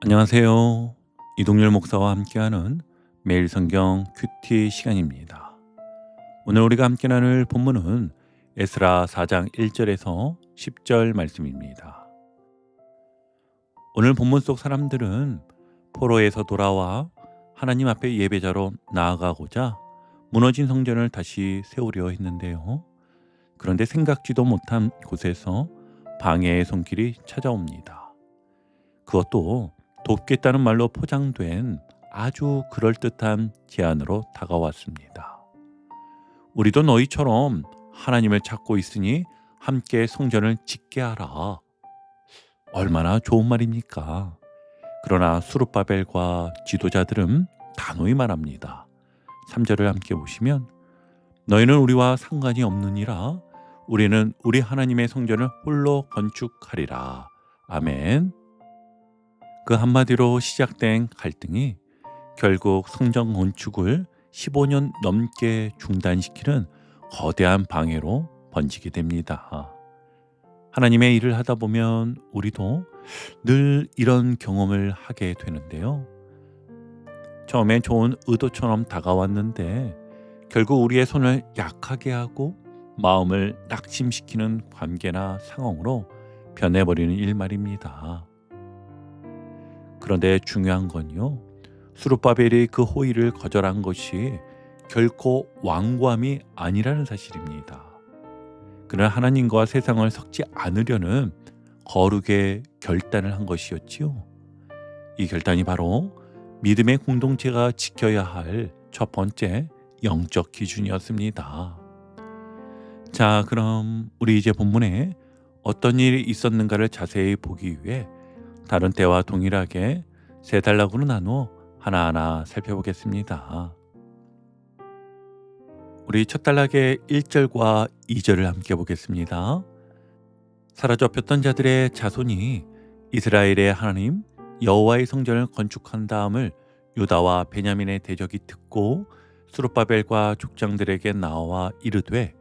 안녕하세요. 이동열 목사와 함께하는 매일 성경 큐티 시간입니다. 오늘 우리가 함께 나눌 본문은 에스라 4장 1절에서 10절 말씀입니다. 오늘 본문 속 사람들은 포로에서 돌아와 하나님 앞에 예배자로 나아가고자 무너진 성전을 다시 세우려 했는데요. 그런데 생각지도 못한 곳에서 방해의 손길이 찾아옵니다. 그것도 돕겠다는 말로 포장된 아주 그럴듯한 제안으로 다가왔습니다. 우리도 너희처럼 하나님을 찾고 있으니 함께 성전을 짓게 하라. 얼마나 좋은 말입니까? 그러나 수르바벨과 지도자들은 단호히 말합니다. 3절을 함께 보시면 너희는 우리와 상관이 없느니라 우리는 우리 하나님의 성전을 홀로 건축하리라. 아멘. 그 한마디로 시작된 갈등이 결국 성전 건축을 15년 넘게 중단시키는 거대한 방해로 번지게 됩니다. 하나님의 일을 하다 보면 우리도 늘 이런 경험을 하게 되는데요. 처음엔 좋은 의도처럼 다가왔는데 결국 우리의 손을 약하게 하고 마음을 낙심시키는 관계나 상황으로 변해버리는 일 말입니다. 그런데 중요한 건요. 수르바벨이 그 호의를 거절한 것이 결코 왕관이 아니라는 사실입니다. 그는 하나님과 세상을 섞지 않으려는 거룩의 결단을 한 것이었지요. 이 결단이 바로 믿음의 공동체가 지켜야 할 첫 번째 영적 기준이었습니다. 자, 그럼 우리 이제 본문에 어떤 일이 있었는가를 자세히 보기 위해 다른 때와 동일하게 세 단락으로 나누어 하나하나 살펴보겠습니다. 우리 첫 단락의 1절과 2절을 함께 보겠습니다. 사라져 폈던 자들의 자손이 이스라엘의 하나님 여호와의 성전을 건축한 다음을 유다와 베냐민의 대적이 듣고 수르바벨과 족장들에게 나와 이르되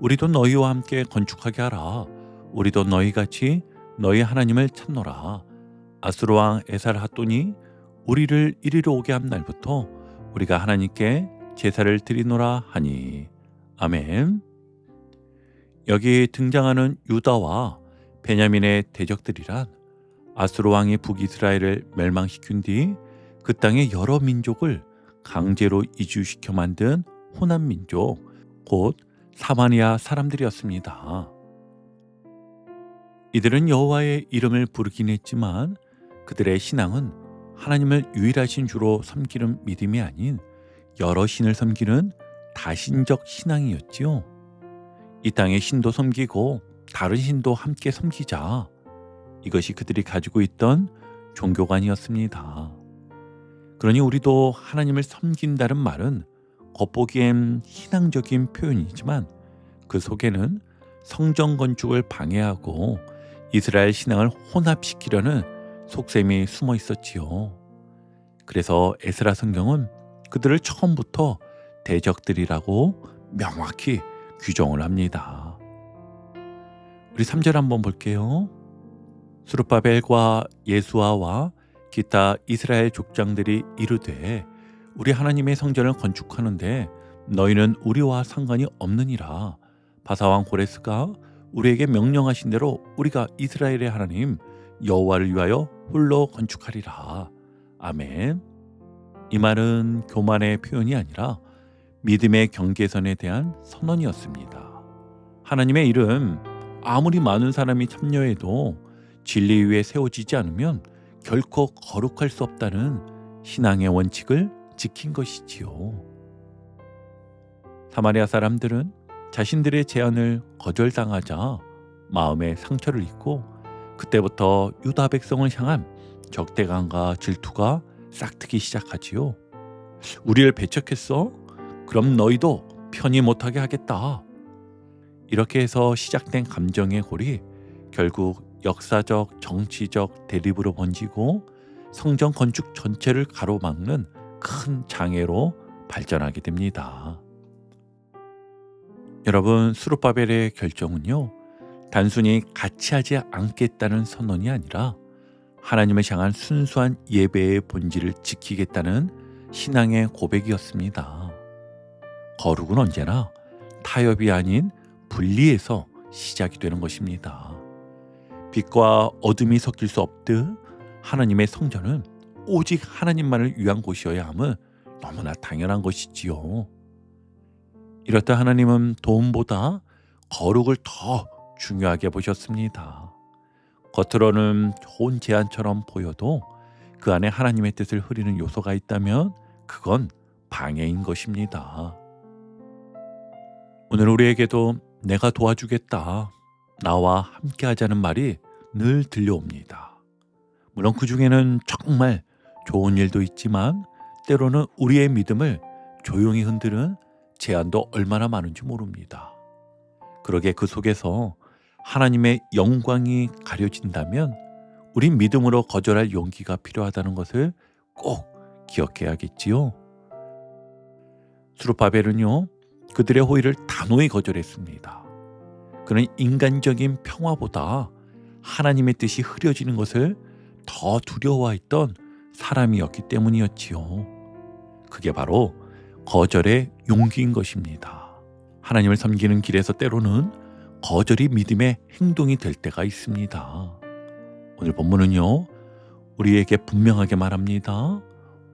우리도 너희와 함께 건축하게 하라 우리도 너희 같이 너희 하나님을 찾노라 아수르 왕 에살 핫돈이 우리를 이리로 오게 한 날부터 우리가 하나님께 제사를 드리노라 하니 아멘. 여기 등장하는 유다와 베냐민의 대적들이란 아수르 왕이 북이스라엘을 멸망시킨 뒤 그 땅의 여러 민족을 강제로 이주시켜 만든 호남 민족 곧 사마니아 사람들이었습니다. 이들은 여호와의 이름을 부르긴 했지만 그들의 신앙은 하나님을 유일하신 주로 섬기는 믿음이 아닌 여러 신을 섬기는 다신적 신앙이었지요. 이 땅의 신도 섬기고 다른 신도 함께 섬기자. 이것이 그들이 가지고 있던 종교관이었습니다. 그러니 우리도 하나님을 섬긴다는 말은 겉보기엔 신앙적인 표현이지만 그 속에는 성전 건축을 방해하고 이스라엘 신앙을 혼합시키려는 속셈이 숨어 있었지요. 그래서 에스라 성경은 그들을 처음부터 대적들이라고 명확히 규정을 합니다. 우리 3절 한번 볼게요. 수르바벨과 예수아와 기타 이스라엘 족장들이 이르되 우리 하나님의 성전을 건축하는데 너희는 우리와 상관이 없느니라. 바사왕 고레스가 우리에게 명령하신 대로 우리가 이스라엘의 하나님 여호와를 위하여 홀로 건축하리라. 아멘. 이 말은 교만의 표현이 아니라 믿음의 경계선에 대한 선언이었습니다. 하나님의 이름 아무리 많은 사람이 참여해도 진리 위에 세워지지 않으면 결코 거룩할 수 없다는 신앙의 원칙을 지킨 것이지요. 사마리아 사람들은 자신들의 제안을 거절당하자 마음에 상처를 입고 그때부터 유다 백성을 향한 적대감과 질투가 싹트기 시작하지요. 우리를 배척했어? 그럼 너희도 편히 못하게 하겠다. 이렇게 해서 시작된 감정의 골이 결국 역사적, 정치적 대립으로 번지고 성전 건축 전체를 가로막는 큰 장애로 발전하게 됩니다. 여러분, 수르바벨의 결정은요, 단순히 같이 하지 않겠다는 선언이 아니라 하나님을 향한 순수한 예배의 본질을 지키겠다는 신앙의 고백이었습니다. 거룩은 언제나 타협이 아닌 분리에서 시작이 되는 것입니다. 빛과 어둠이 섞일 수 없듯 하나님의 성전은 오직 하나님만을 위한 곳이어야 함은 너무나 당연한 것이지요. 이렇다 하나님은 돈보다 거룩을 더 중요하게 보셨습니다. 겉으로는 좋은 제안처럼 보여도 그 안에 하나님의 뜻을 흐리는 요소가 있다면 그건 방해인 것입니다. 오늘 우리에게도 내가 도와주겠다. 나와 함께 하자는 말이 늘 들려옵니다. 물론 그 중에는 정말 좋은 일도 있지만 때로는 우리의 믿음을 조용히 흔드는 제안도 얼마나 많은지 모릅니다. 그러게 그 속에서 하나님의 영광이 가려진다면 우린 믿음으로 거절할 용기가 필요하다는 것을 꼭 기억해야겠지요. 수르바벨은요 그들의 호의를 단호히 거절했습니다. 그는 인간적인 평화보다 하나님의 뜻이 흐려지는 것을 더 두려워했던 사람이었기 때문이었지요. 그게 바로 거절의 용기인 것입니다. 하나님을 섬기는 길에서 때로는 거절이 믿음의 행동이 될 때가 있습니다. 오늘 본문은요, 우리에게 분명하게 말합니다.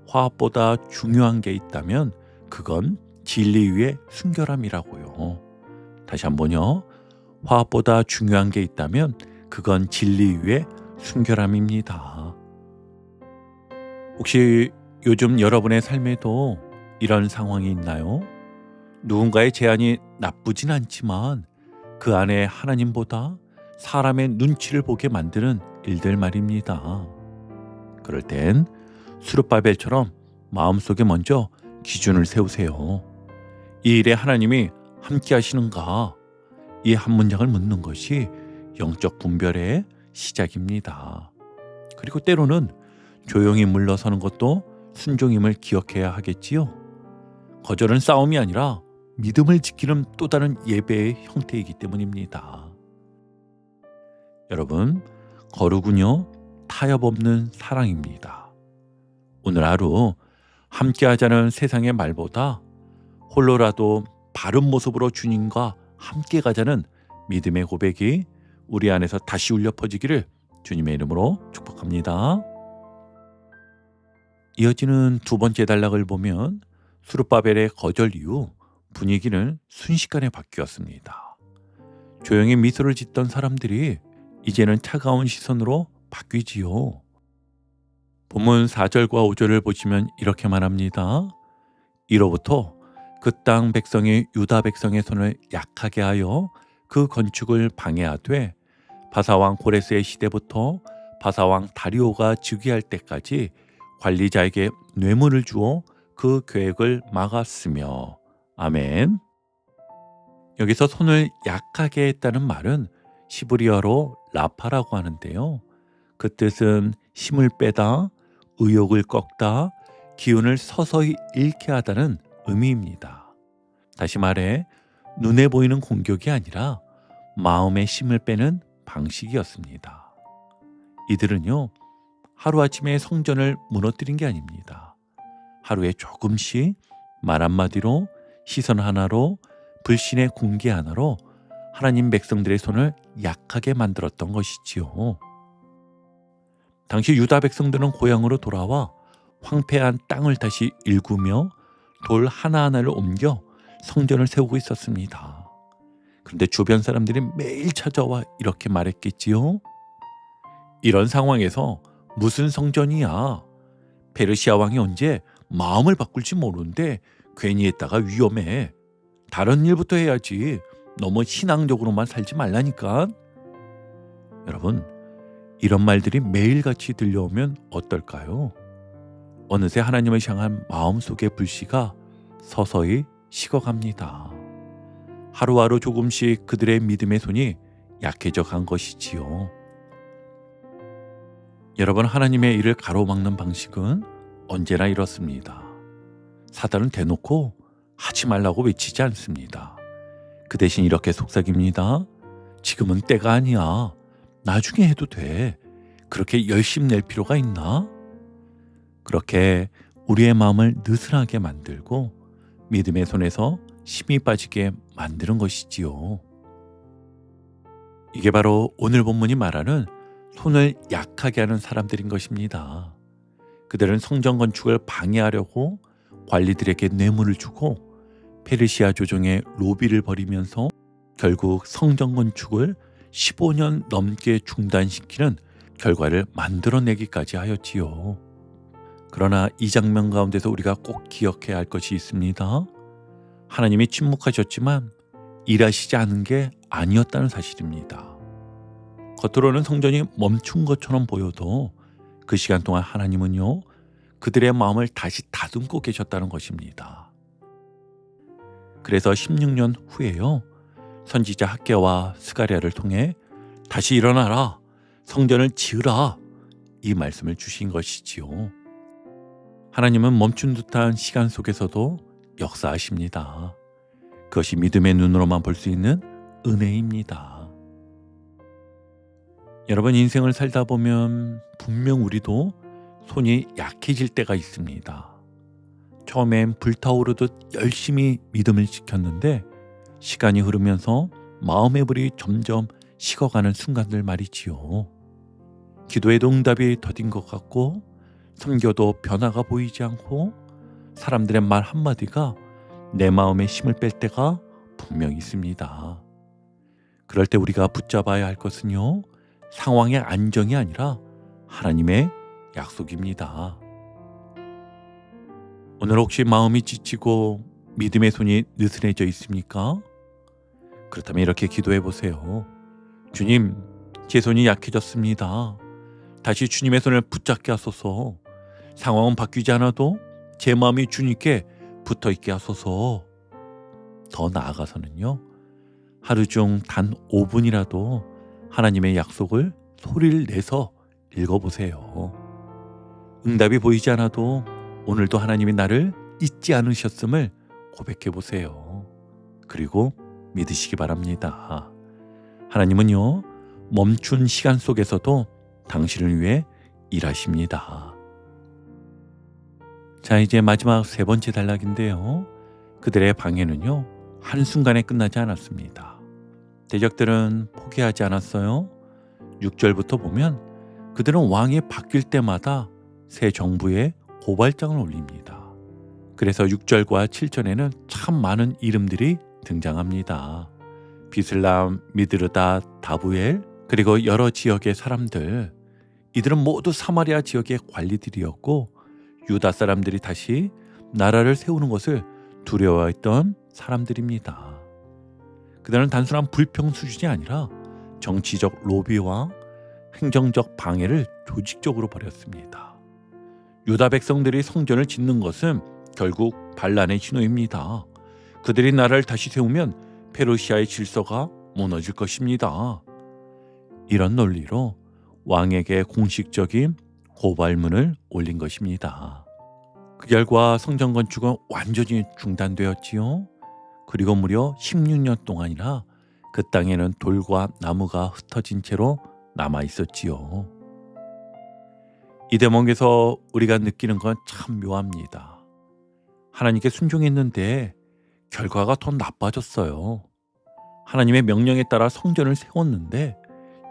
화합보다 중요한 게 있다면 그건 진리 위의 순결함이라고요. 다시 한번요. 화합보다 중요한 게 있다면 그건 진리 위의 순결함입니다. 혹시 요즘 여러분의 삶에도 이런 상황이 있나요? 누군가의 제안이 나쁘진 않지만 그 안에 하나님보다 사람의 눈치를 보게 만드는 일들 말입니다. 그럴 땐 수르바벨처럼 마음속에 먼저 기준을 세우세요. 이 일에 하나님이 함께 하시는가? 이 한 문장을 묻는 것이 영적 분별의 시작입니다. 그리고 때로는 조용히 물러서는 것도 순종임을 기억해야 하겠지요. 거절은 싸움이 아니라 믿음을 지키는 또 다른 예배의 형태이기 때문입니다. 여러분, 거룩은요, 타협 없는 사랑입니다. 오늘 하루 함께 하자는 세상의 말보다 홀로라도 바른 모습으로 주님과 함께 가자는 믿음의 고백이 우리 안에서 다시 울려 퍼지기를 주님의 이름으로 축복합니다. 이어지는 두 번째 단락을 보면 수르바벨의 거절 이후 분위기는 순식간에 바뀌었습니다. 조용히 미소를 짓던 사람들이 이제는 차가운 시선으로 바뀌지요. 본문 4절과 5절을 보시면 이렇게 말합니다. 이로부터 그 땅 백성이 유다 백성의 손을 약하게 하여 그 건축을 방해하되 바사왕 고레스의 시대부터 바사왕 다리오가 즉위할 때까지 관리자에게 뇌물을 주어 그 계획을 막았으며 아멘. 여기서 손을 약하게 했다는 말은 시브리어로 라파라고 하는데요. 그 뜻은 힘을 빼다, 의욕을 꺾다, 기운을 서서히 잃게 하다는 의미입니다. 다시 말해 눈에 보이는 공격이 아니라 마음의 힘을 빼는 방식이었습니다. 이들은요, 하루아침에 성전을 무너뜨린 게 아닙니다. 하루에 조금씩 말 한마디로 시선 하나로 불신의 공개 하나로 하나님 백성들의 손을 약하게 만들었던 것이지요. 당시 유다 백성들은 고향으로 돌아와 황폐한 땅을 다시 일구며 돌 하나하나를 옮겨 성전을 세우고 있었습니다. 그런데 주변 사람들이 매일 찾아와 이렇게 말했겠지요. 이런 상황에서 무슨 성전이야? 페르시아 왕이 언제 마음을 바꿀지 모르는데 괜히 했다가 위험해. 다른 일부터 해야지. 너무 신앙적으로만 살지 말라니까. 여러분, 이런 말들이 매일같이 들려오면 어떨까요? 어느새 하나님을 향한 마음속의 불씨가 서서히 식어갑니다. 하루하루 조금씩 그들의 믿음의 손이 약해져 간 것이지요. 여러분, 하나님의 일을 가로막는 방식은 언제나 이렇습니다. 사단은 대놓고 하지 말라고 외치지 않습니다. 그 대신 이렇게 속삭입니다. 지금은 때가 아니야. 나중에 해도 돼. 그렇게 열심 낼 필요가 있나? 그렇게 우리의 마음을 느슨하게 만들고 믿음의 손에서 힘이 빠지게 만드는 것이지요. 이게 바로 오늘 본문이 말하는 손을 약하게 하는 사람들인 것입니다. 그들은 성전 건축을 방해하려고 관리들에게 뇌물을 주고 페르시아 조정의 로비를 벌이면서 결국 성전 건축을 15년 넘게 중단시키는 결과를 만들어내기까지 하였지요. 그러나 이 장면 가운데서 우리가 꼭 기억해야 할 것이 있습니다. 하나님이 침묵하셨지만 일하시지 않은 게 아니었다는 사실입니다. 겉으로는 성전이 멈춘 것처럼 보여도 그 시간 동안 하나님은요, 그들의 마음을 다시 다듬고 계셨다는 것입니다. 그래서 16년 후에요, 선지자 학계와 스가랴를 통해 다시 일어나라, 성전을 지으라, 이 말씀을 주신 것이지요. 하나님은 멈춘 듯한 시간 속에서도 역사하십니다. 그것이 믿음의 눈으로만 볼 수 있는 은혜입니다. 여러분 인생을 살다 보면 분명 우리도 손이 약해질 때가 있습니다. 처음엔 불타오르듯 열심히 믿음을 지켰는데 시간이 흐르면서 마음의 불이 점점 식어가는 순간들 말이지요. 기도에도 응답이 더딘 것 같고 섬겨도 변화가 보이지 않고 사람들의 말 한마디가 내 마음에 힘을 뺄 때가 분명히 있습니다. 그럴 때 우리가 붙잡아야 할 것은요, 상황의 안정이 아니라 하나님의 약속입니다. 오늘 혹시 마음이 지치고 믿음의 손이 느슨해져 있습니까? 그렇다면 이렇게 기도해 보세요. 주님, 제 손이 약해졌습니다. 다시 주님의 손을 붙잡게 하소서. 상황은 바뀌지 않아도 제 마음이 주님께 붙어 있게 하소서. 더 나아가서는요. 하루 중 단 5분이라도 하나님의 약속을 소리를 내서 읽어보세요. 응답이 보이지 않아도 오늘도 하나님이 나를 잊지 않으셨음을 고백해 보세요. 그리고 믿으시기 바랍니다. 하나님은요, 멈춘 시간 속에서도 당신을 위해 일하십니다. 자, 이제 마지막 세 번째 단락인데요. 그들의 방해는요, 한순간에 끝나지 않았습니다. 대적들은 포기하지 않았어요. 6절부터 보면 그들은 왕이 바뀔 때마다 새 정부에 고발장을 올립니다. 그래서 6절과 7절에는 참 많은 이름들이 등장합니다. 비슬람, 미드르다, 다부엘, 그리고 여러 지역의 사람들. 이들은 모두 사마리아 지역의 관리들이었고 유다 사람들이 다시 나라를 세우는 것을 두려워했던 사람들입니다. 그들은 단순한 불평 수준이 아니라 정치적 로비와 행정적 방해를 조직적으로 벌였습니다. 유다 백성들이 성전을 짓는 것은 결국 반란의 신호입니다. 그들이 나라를 다시 세우면 페르시아의 질서가 무너질 것입니다. 이런 논리로 왕에게 공식적인 고발문을 올린 것입니다. 그 결과 성전 건축은 완전히 중단되었지요. 그리고 무려 16년 동안이나 그 땅에는 돌과 나무가 흩어진 채로 남아 있었지요. 이 대목에서 우리가 느끼는 건 참 묘합니다. 하나님께 순종했는데 결과가 더 나빠졌어요. 하나님의 명령에 따라 성전을 세웠는데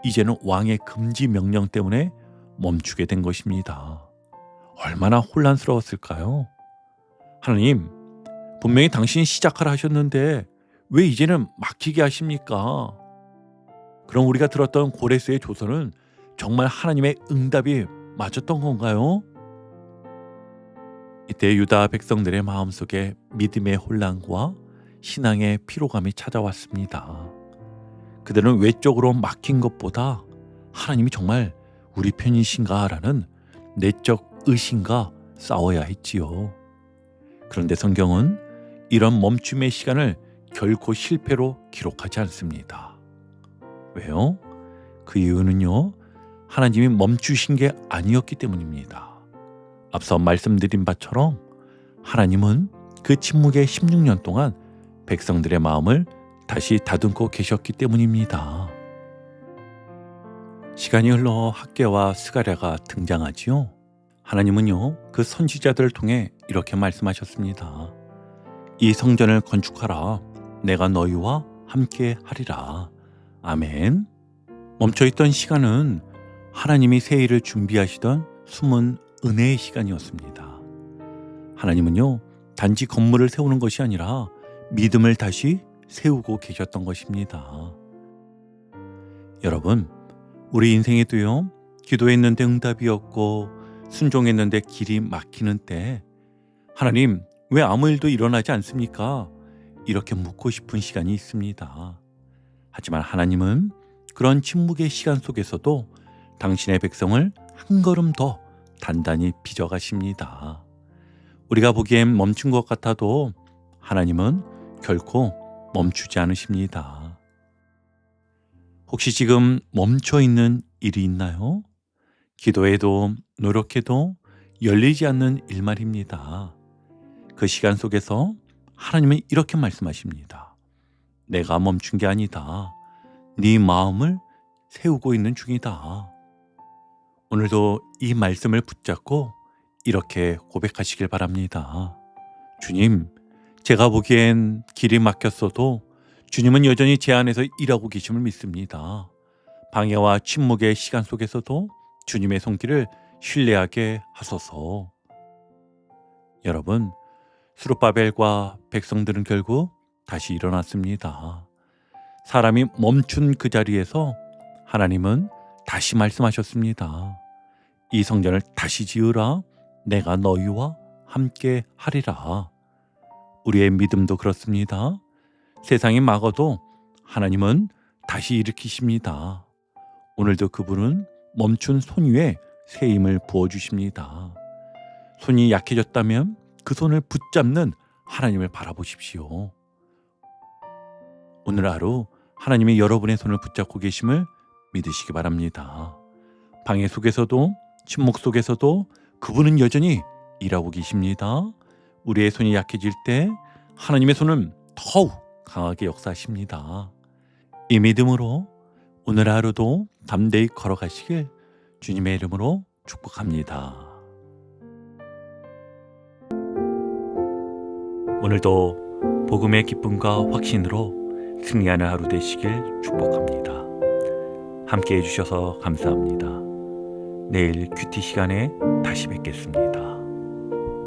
이제는 왕의 금지 명령 때문에 멈추게 된 것입니다. 얼마나 혼란스러웠을까요? 하나님, 분명히 당신이 시작하라 하셨는데 왜 이제는 막히게 하십니까? 그럼 우리가 들었던 고레스의 조선은 정말 하나님의 응답이 맞았던 건가요? 이때 유다 백성들의 마음속에 믿음의 혼란과 신앙의 피로감이 찾아왔습니다. 그들은 외적으로 막힌 것보다 하나님이 정말 우리 편이신가라는 내적 의심과 싸워야 했지요. 그런데 성경은 이런 멈춤의 시간을 결코 실패로 기록하지 않습니다. 왜요? 그 이유는요, 하나님이 멈추신 게 아니었기 때문입니다. 앞서 말씀드린 바처럼 하나님은 그 침묵의 16년 동안 백성들의 마음을 다시 다듬고 계셨기 때문입니다. 시간이 흘러 학계와 스가랴가 등장하지요. 하나님은요, 그 선지자들을 통해 이렇게 말씀하셨습니다. 이 성전을 건축하라. 내가 너희와 함께 하리라. 아멘. 멈춰있던 시간은 하나님이 새 일을 준비하시던 숨은 은혜의 시간이었습니다. 하나님은요, 단지 건물을 세우는 것이 아니라 믿음을 다시 세우고 계셨던 것입니다. 여러분, 우리 인생에도요, 기도했는데 응답이 없고 순종했는데 길이 막히는 때 하나님, 왜 아무 일도 일어나지 않습니까? 이렇게 묻고 싶은 시간이 있습니다. 하지만 하나님은 그런 침묵의 시간 속에서도 당신의 백성을 한 걸음 더 단단히 빚어가십니다. 우리가 보기엔 멈춘 것 같아도 하나님은 결코 멈추지 않으십니다. 혹시 지금 멈춰 있는 일이 있나요? 기도해도 노력해도 열리지 않는 일 말입니다. 그 시간 속에서 하나님은 이렇게 말씀하십니다. 내가 멈춘 게 아니다. 네 마음을 세우고 있는 중이다. 오늘도 이 말씀을 붙잡고 이렇게 고백하시길 바랍니다. 주님, 제가 보기엔 길이 막혔어도 주님은 여전히 제 안에서 일하고 계심을 믿습니다. 방해와 침묵의 시간 속에서도 주님의 손길을 신뢰하게 하소서. 여러분, 수르바벨과 백성들은 결국 다시 일어났습니다. 사람이 멈춘 그 자리에서 하나님은 다시 말씀하셨습니다. 이 성전을 다시 지으라. 내가 너희와 함께 하리라. 우리의 믿음도 그렇습니다. 세상이 막어도 하나님은 다시 일으키십니다. 오늘도 그분은 멈춘 손 위에 새 힘을 부어 주십니다. 손이 약해졌다면 그 손을 붙잡는 하나님을 바라보십시오. 오늘 하루 하나님이 여러분의 손을 붙잡고 계심을 믿으시기 바랍니다. 방해 속에서도 침묵 속에서도 그분은 여전히 일하고 계십니다. 우리의 손이 약해질 때 하나님의 손은 더욱 강하게 역사하십니다. 이 믿음으로 오늘 하루도 담대히 걸어가시길 주님의 이름으로 축복합니다. 오늘도 복음의 기쁨과 확신으로 승리하는 하루 되시길 축복합니다. 함께 해주셔서 감사합니다. 내일 큐티 시간에 다시 뵙겠습니다.